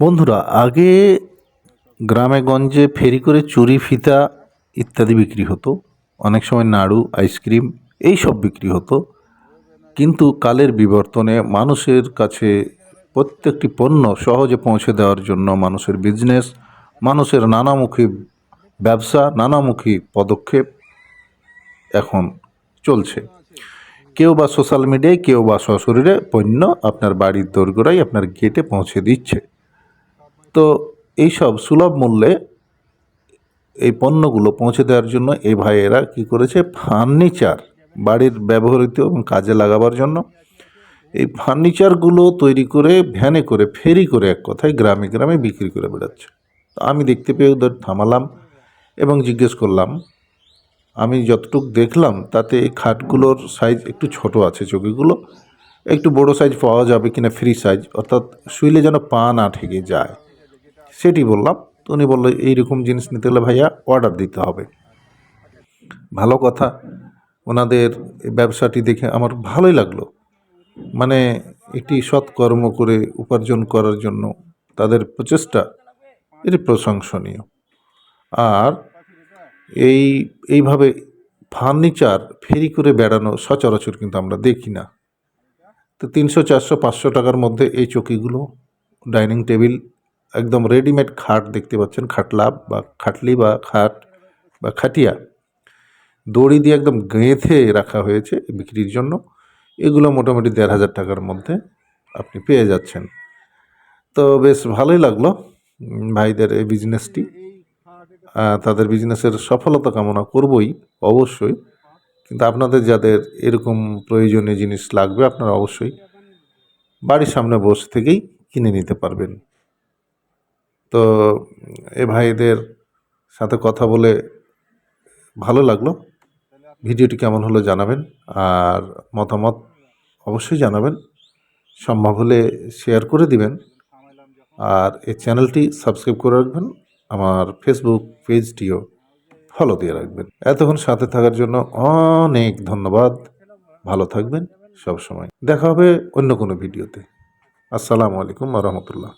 বন্ধুরা, আগে গ্রামে গঞ্জে ফেরি করে চুরি, ফিতা ইত্যাদি বিক্রি হতো। অনেক সময় নাড়ু, আইসক্রিম এই সব বিক্রি হতো। কিন্তু কালের বিবর্তনে মানুষের কাছে প্রত্যেকটি পণ্য সহজে পৌঁছে দেওয়ার জন্য মানুষের বিজনেস মানুষের নানামুখী ব্যবসা, নানামুখী পদক্ষেপ এখন চলছে। কেউ বা সোশ্যাল মিডিয়ায় কেউ বা সশরীরে পণ্য আপনার বাড়ির দোরগোড়ায় আপনার গেটে পৌঁছে দিচ্ছে। তো এইসব সুলভ মূল্যে এই পণ্যগুলো পৌঁছে দেওয়ার জন্য এই ভাইয়েরা কি করেছে? ফার্নিচার বাড়ির ব্যবহৃত এবং কাজে লাগাবার জন্য এই ফার্নিচারগুলো তৈরি করে, ভ্যানে করে, ফেরি করে এক কথায় গ্রামে গ্রামে বিক্রি করে বেড়াচ্ছে। আমি দেখতে পেয়ে ওদের থামালাম এবং জিজ্ঞেস করলাম আমি যতটুকু দেখলাম, তাতে খাটগুলোর সাইজ একটু ছোট আছে চকিগুলো একটু বড় সাইজ পাওয়া যাবে কিনা ফ্রি সাইজ অর্থাৎ শুইলে যেন পা না ঠেকে যায়। সেটি বললাম, তো উনি বলল, এইরকম জিনিস নিতে হলে ভাইয়া অর্ডার দিতে হবে। ভালো কথা, ওনাদের ব্যবসাটি দেখে আমার ভালোই লাগল। মানে একটি সৎকর্ম করে উপার্জন করার জন্য তাদের প্রচেষ্টা, এটি প্রশংসনীয়। আর এই, এইভাবে ফার্নিচার ফেরি করে বেড়ানো সচরাচর কিন্তু আমরা দেখি না। তো তিনশো, চারশো, পাঁচশো টাকার মধ্যে এই চকিগুলো, ডাইনিং টেবিল, একদম রেডিমেড খাট দেখতে পাচ্ছেন খাটলা বা খাটলি বা খাট বা খাটিয়া। দড়ি দিয়ে একদম গেঁথে রাখা হয়েছে বিক্রির জন্য। এগুলো মোটামুটি দেড় হাজার টাকার মধ্যে আপনি পেয়ে যাচ্ছেন। তো বেশ ভালোই লাগল ভাইদের এই বিজনেসটি তাদের বিজনেসের সফলতা কামনা করবই, অবশ্যই। কিন্তু আপনাদের যাদের এরকম প্রয়োজনীয় জিনিস লাগবে, আপনারা অবশ্যই বাড়ির সামনে বসে থেকেই কিনে নিতে পারবেন। তো এ ভাইদের সাথে কথা বলে ভালো লাগল। ভিডিওটি কেমন হলো জানাবেন, আর মতামত অবশ্যই জানাবেন। সম্ভব হলে শেয়ার করে দিবেন, আর এই চ্যানেলটি সাবস্ক্রাইব করে রাখবেন। আমার ফেসবুক পেজটিও ফলো দিয়ে রাখবেন। এতক্ষণ সাথে থাকার জন্য অনেক ধন্যবাদ। ভালো থাকবেন সব সময় দেখা হবে অন্য কোনো ভিডিওতে। আসসালামু আলাইকুম রহমতুল্লাহ।